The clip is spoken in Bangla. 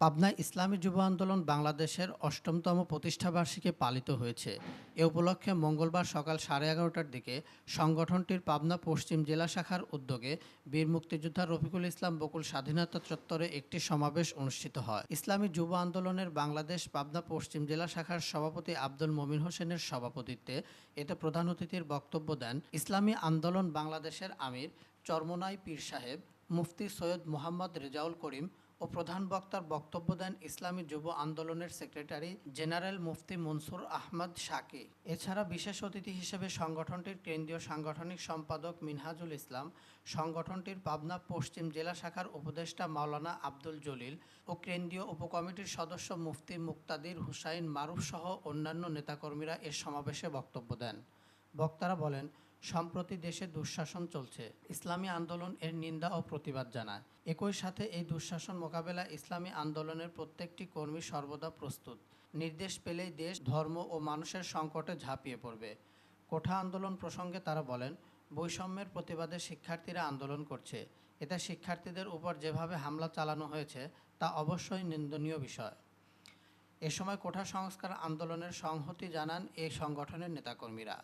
পাবনা ইসলামী যুব আন্দোলন বাংলাদেশের অষ্টমতম প্রতিষ্ঠাবার্ষিকী পালিত হয়েছে। এ উপলক্ষে মঙ্গলবার সকাল সাড়ে এগারোটার দিকে সংগঠনটির পাবনা পশ্চিম জেলা শাখার উদ্যোগে বীর মুক্তিযোদ্ধা রফিকুল ইসলাম বকুল স্বাধীনতা চত্বরে একটি সমাবেশ অনুষ্ঠিত হয়। ইসলামী যুব আন্দোলনের বাংলাদেশ পাবনা পশ্চিম জেলা শাখার সভাপতি আব্দুল মমিন হোসেনের সভাপতিত্বে এতে প্রধান অতিথির বক্তব্য দেন ইসলামী আন্দোলন বাংলাদেশের আমির চরমনাই পীর সাহেব, মুফতি সৈয়দ মোহাম্মদ রেজাউল করিম ও প্রধান বক্তার বক্তব্য দেন ইসলামী যুব আন্দোলনের সেক্রেটারি জেনারেল মুফতি মনসুর আহমদ শাকি। এছাড়া বিশেষ অতিথি হিসেবে সংগঠনটির কেন্দ্রীয় সাংগঠনিক সম্পাদক মিনহাজুল ইসলাম, সংগঠনটির পাবনা পশ্চিম জেলা শাখার উপদেষ্টা মাওলানা আব্দুল জলিল ও কেন্দ্রীয় উপকমিটির সদস্য মুফতি মুক্তাদির হুসাইন মারুফ সহ অন্যান্য নেতাকর্মীরা এ সমাবেশে বক্তব্য দেন। বক্তারা বলেন সম্প্রতি দেশে দুঃশাসন চলছে। ইসলামী আন্দোলন এর নিন্দা ও প্রতিবাদ জানায়। একই সাথে এই দুঃশাসন মোকাবেলা ইসলামী আন্দোলনের প্রত্যেকটি কর্মী সর্বদা প্রস্তুত। নির্দেশ পেলেই দেশ, ধর্ম ও মানুষের সংকটে ঝাঁপিয়ে পড়বে। কোঠা আন্দোলন প্রসঙ্গে তারা বলেন, বৈষম্যের প্রতিবাদে শিক্ষার্থীরা আন্দোলন করছে। এতে শিক্ষার্থীদের উপর যেভাবে হামলা চালানো হয়েছে, তা অবশ্যই নিন্দনীয় বিষয়। এ সময় কোঠা সংস্কার আন্দোলনের সংহতি জানান এই সংগঠনের নেতাকর্মীরা।